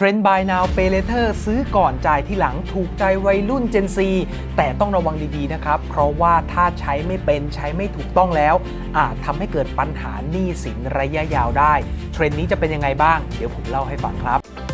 เทรนด์ buy now pay later ซื้อก่อนจ่ายที่หลังถูกใจวัยรุ่น Gen Z แต่ต้องระวังดีๆนะครับ เพราะว่าถ้าใช้ไม่เป็นใช้ไม่ถูกต้องแล้ว อาจทำให้เกิดปัญหาหนี้สินระยะยาวได้ เทรนด์นี้จะเป็นยังไงบ้าง เดี๋ยวผมเล่าให้ฟังครับ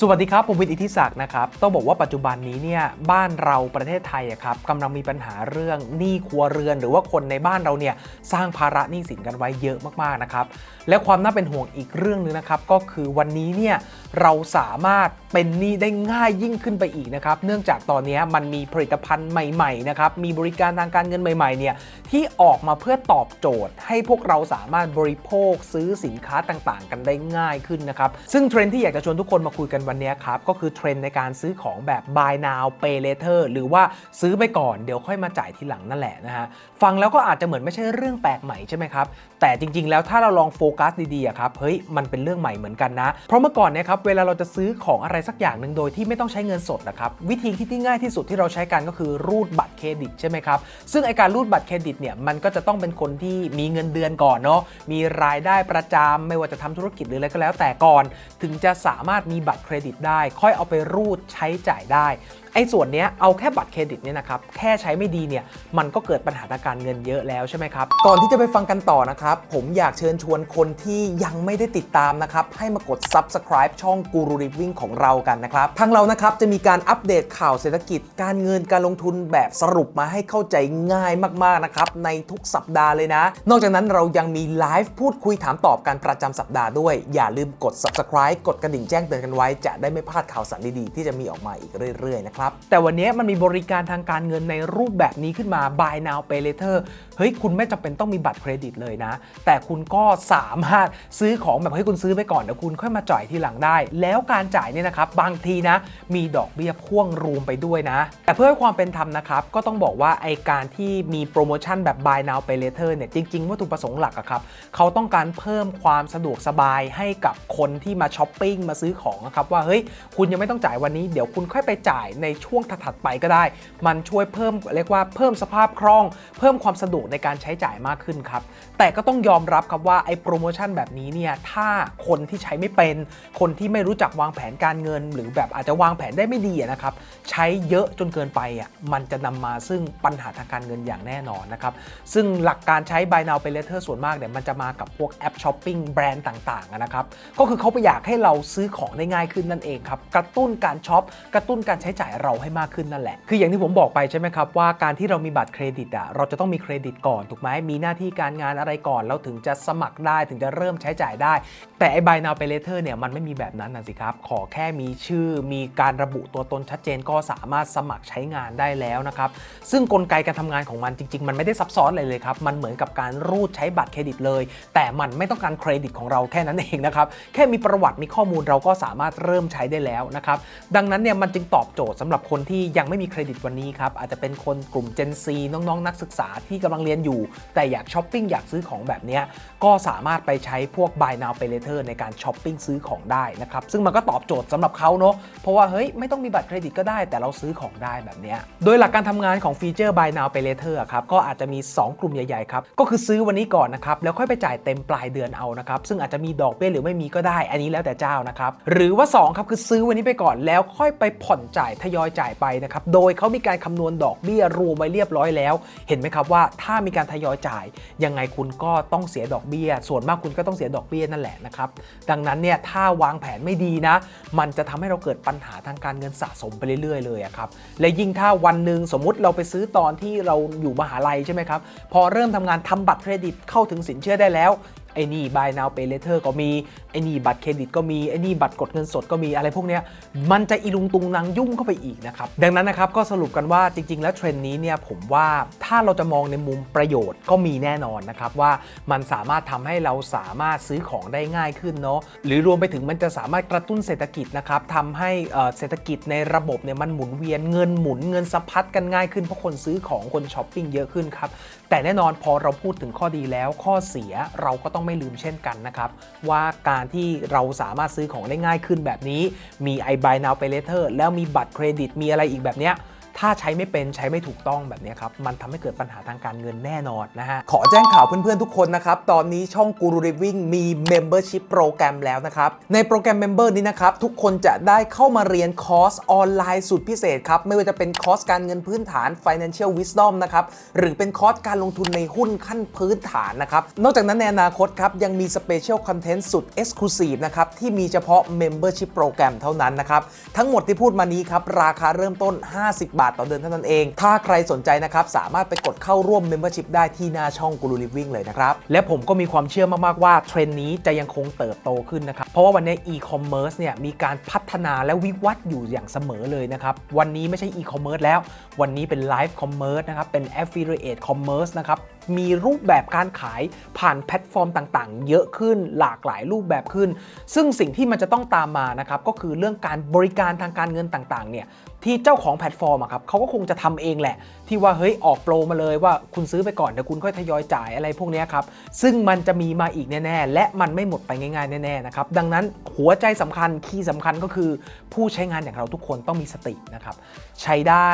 สวัสดีครับ ผมวิทย์อิทธิศักดิ์นะครับ ต้องบอกว่าปัจจุบันนี้เนี่ยบ้านเราประเทศไทยอะครับกำลังมีปัญหาเรื่องหนี้ครัวเรือน หรือว่าคนในบ้านเราเนี่ยสร้างภาระหนี้สินกันไว้เยอะมากๆนะครับ และความน่าเป็นห่วงอีกเรื่องหนึงนะครับก็คือวันนี้เนี่ย เราสามารถเป็นหนี้ได้ง่ายยิ่งขึ้นไปอีกนะครับ เนื่องจากตอนนี้มันมีผลิตภัณฑ์ใหม่ๆนะครับ มีบริการทางการเงินใหม่ๆเนี่ยที่ออกมาเพื่อตอบโจทย์ ให้พวกเราสามารถบริโภคซื้อสินค้าต่างๆ กันได้ง่ายขึ้นนะครับ ซึ่งเทรนที่อยากจะชวนทุกคนมาคุยกันวันนี้ครับ ก็คือเทรนในการซื้อของแบบ buy now pay later หรือว่าซื้อไปก่อนเดี๋ยวค่อยมาจ่ายทีหลังนั่นแหละนะฮะ ฟังแล้วก็อาจจะเหมือนไม่ใช่เรื่องแปลกใหม่ใช่ไหมครับ แต่จริง ๆ แล้วถ้าเราลองโฟกัสดีๆอะครับเฮ้ยมันเป็นเรื่องใหม่เหมือนกันนะ เพราะเมื่อก่อนเนี่ยครับเวลาเราจะซื้อของอะไรสักอย่างหนึ่งโดยที่ไม่ต้องใช้เงินสดนะครับวิธีที่ง่ายที่สุดที่เราใช้กันก็คือรูดบัตรเครดิตใช่ไหมครับซึ่งไอการรูดบัตรเครดิตเนี่ยมันก็จะต้องเป็นคนที่มีเงินเดือนก่อนเนาะมีรายได้ประจำไม่ว่าจะทำธุรกิจหรืออะไรก็แล้วแต่ก่อน ถึงจะสามารถมีบัตรเครดิตได้ ค่อยเอาไปรูดใช้จ่ายได้ไอ้ส่วนเนี้ยเอาแค่บัตรเครดิตเนี่ยนะครับแค่ใช้ไม่ดีเนี่ยมันก็เกิดปัญหาทางการเงินเยอะแล้วใช่ไหมครับก่อนที่จะไปฟังกันต่อนะครับผมอยากเชิญชวนคนที่ยังไม่ได้ติดตามนะครับ ให้มากด subscribe ช่อง Guru Living ของเรากันนะครับ ทางเรานะครับจะมีการอัปเดตข่าวเศรษฐกิจ การเงินการลงทุนแบบสรุปมาให้เข้าใจง่ายมากๆนะครับ ในทุกสัปดาห์เลยนะ นอกจากนั้นเรายังมีไลฟ์พูดคุยถามตอบกันประจำสัปดาห์ด้วย อย่าลืมกด subscribe กดกระดิ่งแจ้งเตือนกันไว้ จะได้ไม่พลาดข่าวสารดีๆ ที่จะมีออกมาอีกเรื่อยๆนะครับแต่วันนี้มันมีบริการทางการเงินในรูปแบบนี้ขึ้นมา buy now pay later เฮ้ยคุณไม่จำเป็นต้องมีบัตรเครดิตเลยนะ แต่คุณก็สามารถซื้อของแบบให้คุณซื้อไปก่อนเดี๋ยวคุณค่อยมาจ่ายทีหลังได้ แล้วการจ่ายเนี่ยนะครับบางทีนะมีดอกเบี้ยพ่วงรวมไปด้วยนะ แต่เพื่อให้ความเป็นธรรมนะครับก็ต้องบอกว่าไอการที่มีโปรโมชั่นแบบ buy now pay later เนี่ยจริง ๆ วัตถุประสงค์หลักอะครับเขาต้องการเพิ่มความสะดวกสบายให้กับคนที่มาช้อปปิ้งมาซื้อของนะครับว่าเฮ้ยคุณยังไม่ต้องจ่ายวันนี้เดี๋ยวคุณค่อยไปจ่ายในช่วงถัดๆไปก็ได้ มันช่วยเพิ่มเรียกว่าเพิ่มสภาพคล่อง เพิ่มความสะดวกในการใช้จ่ายมากขึ้นครับ แต่ก็ต้องยอมรับครับว่าไอ้โปรโมชั่นแบบนี้เนี่ยถ้าคนที่ใช้ไม่เป็น คนที่ไม่รู้จักวางแผนการเงิน หรือแบบอาจจะวางแผนได้ไม่ดีนะครับ ใช้เยอะจนเกินไปอะมันจะนำมาซึ่งปัญหาทางการเงินอย่างแน่นอนนะครับ ซึ่งหลักการใช้ buy now pay later ส่วนมากเนี่ยมันจะมากับพวกแอปช้อปปิ้งแบรนด์ต่างๆนะครับ ก็คือเขาไปอยากให้เราซื้อของได้ง่ายขึ้นนั่นเองครับ กระตุ้นการช็อป กระตุ้นการใช้จ่ายเราให้มากขึ้นนั่นแหละ คืออย่างที่ผมบอกไปใช่ไหมครับว่าการที่เรามีบัตรเครดิตอะเราจะต้องมีเครดิตก่อนถูกไหมมีหน้าที่การงานอะไรก่อนเราถึงจะสมัครได้ถึงจะเริ่มใช้จ่ายได้ แต่ไอ้ buy now pay later เนี่ยมันไม่มีแบบนั้นนะสิครับ ขอแค่มีชื่อมีการระบุตัวตนชัดเจนก็สามารถสมัครใช้งานได้แล้วนะครับ ซึ่งกลไกการทำงานของมันจริง ๆ มันไม่ได้ซับซ้อนอะไรเลยครับ มันเหมือนกับการรูดใช้บัตรเครดิตเลย แต่มันไม่ต้องการเครดิตของเราแค่นั้นเองนะครับ แค่มีประวัติมีข้อมูลเราก็สามารถเริ่มใช้ได้แล้วนะครับ ดังนั้นเนี่ยมันจึงตอบโจทย์สำหรับคนที่ยังไม่มีเครดิตวันนี้ครับอาจจะเป็นคนกลุ่ม Gen Z น้องๆ นักศึกษาที่กำลังเรียนอยู่ แต่อยากช้อปปิ้งอยากซื้อของแบบนี้ก็สามารถไปใช้พวก buy now pay later ในการช้อปปิ้งซื้อของได้นะครับซึ่งมันก็ตอบโจทย์สำหรับเขาเนาะเพราะว่าเฮ้ยไม่ต้องมีบัตรเครดิตก็ได้ แต่เราซื้อของได้แบบนี้โดยหลักการทำงานของฟีเจอร์ buy now pay later ครับก็อาจจะมี 2 กลุ่มใหญ่ๆครับก็คือซื้อวันนี้ก่อนนะครับแล้วค่อยไปจ่ายเต็มปลายเดือนเอานะครับซึ่งอาจจะมีดอกเบี้ยหรือไม่มีก็ได้ อันนี้แล้วแต่เจ้านะครับหรือว่า2ครับคือซื้อวันนี้ไปก่อนแล้วค่อยไปผ่อนจ่ายทยอยจ่ายไปนะครับโดยเขามีการคำนวณดอกเบี้ยรวมไว้เรียบร้อยแล้ว เห็นไหมครับว่าถ้าามีการทยอยจ่าย ยังไงคุณก็ต้องเสียดอกเบี้ย ส่วนมากคุณก็ต้องเสียดอกเบี้ยนั่นแหละนะครับ ดังนั้นเนี่ยถ้าวางแผนไม่ดีนะ มันจะทำให้เราเกิดปัญหาทางการเงินสะสมไปเรื่อยๆเลยครับ และยิ่งถ้าวันหนึ่งสมมุติเราไปซื้อตอนที่เราอยู่มหาลัยใช่ไหมครับ พอเริ่มทำงานทำบัตรเครดิตเข้าถึงสินเชื่อได้แล้ว ไอ้นี่ buy now pay later ก็มีไอ้นี่บัตรเครดิตก็มีไอ้นี่บัตรกดเงินสดก็มีอะไรพวกเนี้ยมันจะอีลุงตุงนางยุ่งเข้าไปอีกนะครับดังนั้นนะครับก็สรุปกันว่าจริง ๆ แล้วเทรนด์นี้เนี่ยผมว่าถ้าเราจะมองในมุมประโยชน์ก็มีแน่นอนนะครับว่ามันสามารถทำให้เราสามารถซื้อของได้ง่ายขึ้นเนาะหรือรวมไปถึงมันจะสามารถกระตุ้นเศรษฐกิจนะครับทำให้เศรษฐกิจในระบบเนี่ยมันหมุนเวียนเงินหมุนเงินสะพัดกันง่ายขึ้นเพราะคนซื้อของคนช้อปปิ้งเยอะขึ้นครับแต่แน่นอนพอเราพูดถึงข้อดีแล้วข้อเสียเราก็ต้องไม่ลืมเช่นกันนะครับ ว่าการที่เราสามารถซื้อของได้ง่ายขึ้นแบบนี้ มี i buy now pay later แล้วมีบัตรเครดิตมีอะไรอีกแบบเนี้ย ถ้าใช้ไม่เป็นใช้ไม่ถูกต้องแบบนี้ครับ มันทำให้เกิดปัญหาทางการเงินแน่นอนนะฮะ ขอแจ้งข่าวเพื่อนๆทุกคนนะครับ ตอนนี้ช่อง Guru Living มี Membership โปรแกรมแล้วนะครับ ในโปรแกรม Member นี้นะครับ ทุกคนจะได้เข้ามาเรียนคอร์สออนไลน์สุดพิเศษครับ ไม่ว่าจะเป็นคอร์สการเงินพื้นฐาน Financial Wisdom นะครับ หรือเป็นคอร์สการลงทุนในหุ้นขั้นพื้นฐานนะครับ นอกจากนั้นในอนาคตครับยังมี Special Content สุด Exclusive นะครับที่มีเฉพาะ Membership โปรแกรมเท่านั้นนะครับทั้งหมดที่พูดมานี้ครับราคาเริ่มต้น 50 บาทต่อเดือนเท่านั้นเอง ถ้าใครสนใจนะครับสามารถไปกดเข้าร่วม Membership ได้ที่หน้าช่อง Guru Living เลยนะครับ และผมก็มีความเชื่อมากๆว่าเทรนด์นี้จะยังคงเติบโตขึ้นนะครับ เพราะว่าวันนี้ e-commerce เนี่ยมีการพัฒนาและวิวัฒน์อยู่อย่างเสมอเลยนะครับ วันนี้ไม่ใช่ e-commerce แล้ว วันนี้เป็น live commerce นะครับ เป็น affiliate commerce นะครับ มีรูปแบบการขายผ่านแพลตฟอร์มต่างๆ เยอะขึ้นหลากหลายรูปแบบขึ้น ซึ่งสิ่งที่มันจะต้องตามมานะครับก็คือเรื่องการบริการทางการเงินต่างๆเนี่ย ที่เจ้าของแพลตฟอร์มครับเขาก็คงจะทำเองแหละ ที่ว่าเฮ้ยออกโปรมาเลยว่าคุณซื้อไปก่อนเดี๋ยวคุณค่อยทยอยจ่ายอะไรพวกนี้ครับซึ่งมันจะมีมาอีกแน่ๆ และมันไม่หมดไปง่ายๆแน่ๆนะครับดังนั้นหัวใจสำคัญคีย์สำคัญก็คือ ผู้ใช้งานอย่างเราทุกคนต้องมีสตินะครับใช้ได้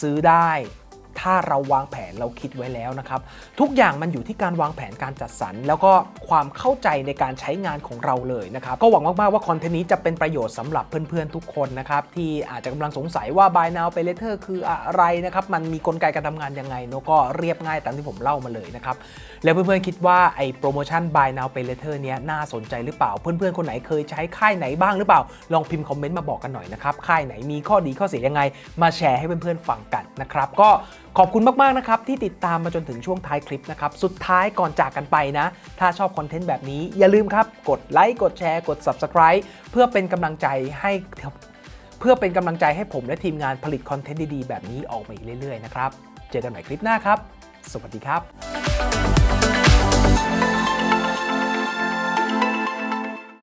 ซื้อได้ ถ้าเราวางแผนเราคิดไว้แล้วนะครับ ทุกอย่างมันอยู่ที่การวางแผนการจัดสรร แล้วก็ความเข้าใจในการใช้งานของเราเลยนะครับ ก็หวังมาก ๆ ว่าคอนเทนต์นี้จะเป็นประโยชน์สำหรับเพื่อน ๆ ทุกคนนะครับ ที่อาจจะกำลังสงสัยว่า Buy Now Pay Later คืออะไรนะครับ มันมีกลไกการทำงานยังไงเนอะก็เรียบง่ายตามที่ผมเล่ามาเลยนะครับ แล้วเพื่อน ๆ คิดว่าไอ้โปรโมชั่น Buy Now Pay Later เนี้ยน่าสนใจหรือเปล่า เพื่อน ๆ คนไหนเคยใช้ค่ายไหนบ้างหรือเปล่า ลองพิมพ์คอมเมนต์มาบอกกันหน่อยนะครับ ค่ายไหนมีข้อดีข้อเสียยังไง มาแชร์ให้เพื่อน ๆ ฟังกันนะครับ ก็ขอบคุณมาก ๆ นะครับ ที่ติดตามมาจนถึงช่วงท้ายคลิปนะครับ สุดท้ายก่อนจากกันไปนะ ถ้าชอบคอนเทนต์แบบนี้อย่าลืมครับ กดไลค์กดแชร์กด Subscribe เพื่อเป็นกำลังใจให้เพื่อเป็นกำลังใจให้ผมและทีมงานผลิตคอนเทนต์ดี ๆ แบบนี้ออกมาอีกเรื่อย ๆ นะครับ เจอกันใหม่คลิปหน้าครับ สวัสดีครับ